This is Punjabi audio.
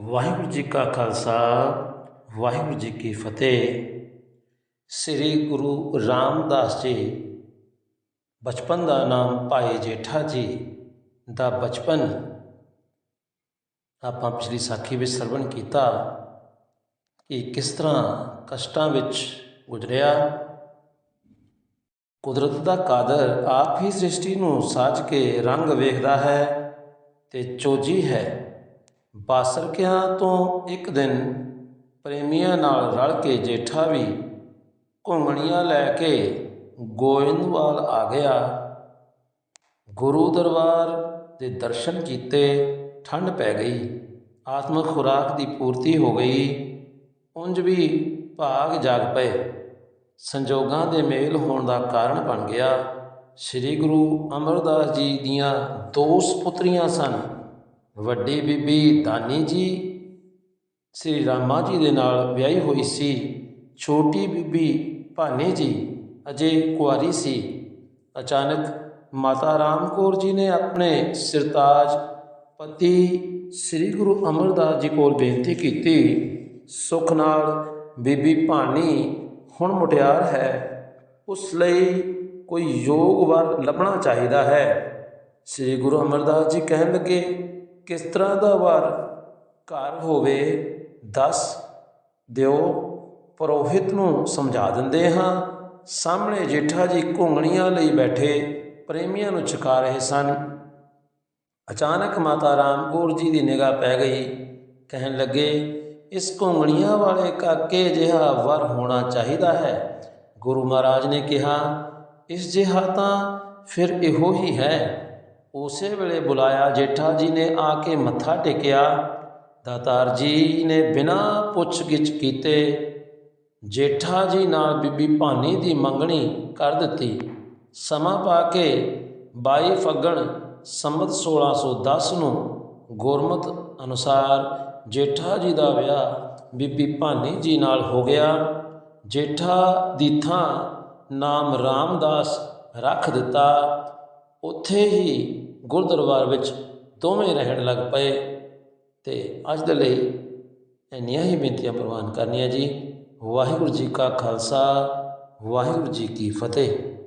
ਵਾਹਿਗੁਰੂ ਜੀ ਕਾ ਖਾਲਸਾ, ਵਾਹਿਗੁਰੂ ਜੀ ਕੀ ਫਤਿਹ। ਸ੍ਰੀ ਗੁਰੂ ਰਾਮਦਾਸ ਜੀ, ਬਚਪਨ ਦਾ ਨਾਮ ਭਾਈ ਜੇਠਾ ਜੀ ਦਾ ਬਚਪਨ। ਆਪਾਂ ਪਿਛਲੀ ਸਾਖੀ ਵਿੱਚ ਸਰਵਣ ਕੀਤਾ ਕਿ ਕਿਸ ਤਰ੍ਹਾਂ ਕਸ਼ਟਾਂ ਵਿੱਚ ਗੁਜ਼ਰਿਆ। ਕੁਦਰਤ ਦਾ ਕਾਦਰ ਆਪ ਹੀ ਸ੍ਰਿਸ਼ਟੀ ਨੂੰ ਸਾਜ ਕੇ ਰੰਗ ਵੇਖਦਾ ਹੈ ਤੇ ਚੋਜੀ ਹੈ। ਬਾਸਰਕਿਆਂ ਤੋਂ ਇੱਕ ਦਿਨ ਪ੍ਰੇਮੀਆਂ ਨਾਲ ਰਲ ਕੇ ਜੇਠਾ ਵੀ ਘੁੰਗਣੀਆਂ ਲੈ ਕੇ ਗੋਇੰਦਵਾਲ ਆ ਗਿਆ। ਗੁਰੂ ਦਰਬਾਰ ਦੇ ਦਰਸ਼ਨ ਕੀਤੇ ਠੰਡ ਪੈ ਗਈ। ਆਤਮਿਕ ਖੁਰਾਕ ਦੀ ਪੂਰਤੀ ਹੋ ਗਈ। ਉਂਝ ਵੀ ਭਾਗ ਜਾਗ ਪਏ। ਸੰਜੋਗਾਂ ਦੇ ਮੇਲ ਹੋਣ ਦਾ ਕਾਰਨ ਬਣ ਗਿਆ। ਸ੍ਰੀ ਗੁਰੂ ਅਮਰਦਾਸ ਜੀ ਦੀਆਂ ਦੋ ਸੁਪੁੱਤਰੀਆਂ ਸਨ। ਵੱਡੀ ਬੀਬੀ ਦਾਨੀ ਜੀ, ਸ੍ਰੀ ਰਾਮਾ ਜੀ ਦੇ ਨਾਲ ਵਿਆਹੀ ਹੋਈ ਸੀ, ਛੋਟੀ ਬੀਬੀ ਭਾਨੀ ਜੀ ਅਜੇ ਕੁਆਰੀ ਸੀ। ਅਚਾਨਕ ਮਾਤਾ ਰਾਮ ਕੌਰ ਜੀ ਨੇ ਆਪਣੇ ਸਿਰਤਾਜ ਪਤੀ ਸ੍ਰੀ ਗੁਰੂ ਅਮਰਦਾਸ ਜੀ ਕੋਲ ਬੇਨਤੀ ਕੀਤੀ, ਸੁਖ ਨਾਲ ਬੀਬੀ ਭਾਨੀ ਹੁਣ ਮੁਟਿਆਰ ਹੈ, ਉਸ ਲਈ ਕੋਈ ਯੋਗ ਵਰ ਲੱਭਣਾ ਚਾਹੀਦਾ ਹੈ। ਸ੍ਰੀ ਗੁਰੂ ਅਮਰਦਾਸ ਜੀ ਕਹਿਣ ਲੱਗੇ ਕਿਸ ਤਰ੍ਹਾਂ ਦਾ ਵਰ ਘਰ ਹੋਵੇ, ਦੱਸ ਦਿਓ। ਪੁਰੋਹਿਤ ਨੂੰ ਸਮਝਾ ਦਿੰਦੇ ਹਾਂ, ਸਾਹਮਣੇ ਜੇਠਾ ਜੀ ਘੁੰਗਣੀਆਂ ਲਈ ਬੈਠੇ ਪ੍ਰੇਮੀਆਂ ਨੂੰ ਛਕਾ ਰਹੇ ਸਨ। ਅਚਾਨਕ ਮਾਤਾ ਰਾਮ ਕੌਰ ਜੀ ਦੀ ਨਿਗਾਹ ਪੈ ਗਈ। ਕਹਿਣ ਲੱਗੇ, ਇਸ ਘੁੰਗਣੀਆਂ ਵਾਲੇ ਕਾਕੇ ਜਿਹਾ ਵਰ ਹੋਣਾ ਚਾਹੀਦਾ ਹੈ। ਗੁਰੂ ਮਹਾਰਾਜ ਨੇ ਕਿਹਾ, ਇਸ ਜਿਹਾ ਤਾਂ ਫਿਰ ਇਹੋ ਹੀ ਹੈ। ਉਸੇ ਵੇਲੇ ਬੁਲਾਇਆ, ਜੇਠਾ ਜੀ ਨੇ ਆ ਕੇ ਮੱਥਾ ਟੇਕਿਆ। ਦਾਤਾਰ ਜੀ ਨੇ ਬਿਨਾਂ ਪੁੱਛਗਿੱਛ ਕੀਤੇ ਜੇਠਾ ਜੀ ਨਾਲ ਬੀਬੀ ਭਾਨੀ ਦੀ ਮੰਗਣੀ ਕਰ ਦਿੱਤੀ। ਸਮਾਂ ਪਾ ਕੇ 22 ਫੱਗਣ ਸੰਮਤ 1610 ਨੂੰ ਗੁਰਮਤ ਅਨੁਸਾਰ ਜੇਠਾ ਜੀ ਦਾ ਵਿਆਹ ਬੀਬੀ ਭਾਨੀ ਜੀ ਨਾਲ ਹੋ ਗਿਆ। ਜੇਠਾ ਦੀ ਥਾਂ ਨਾਮ ਰਾਮਦਾਸ ਰੱਖ ਦਿੱਤਾ। ਉੱਥੇ ਹੀ ਗੁਰਦੁਆਰ ਵਿੱਚ ਦੋਵੇਂ ਰਹਿਣ ਲੱਗ ਪਏ ਤੇ ਅੱਜ ਦੇ ਲਈ ਇੰਨੀਆਂ ਹੀ ਬੇਨਤੀਆਂ ਪ੍ਰਵਾਨ ਕਰਨੀਆਂ ਜੀ। ਵਾਹਿਗੁਰੂ ਜੀ ਕਾ ਖਾਲਸਾ, ਵਾਹਿਗੁਰੂ ਜੀ ਕੀ ਫਤਿਹ।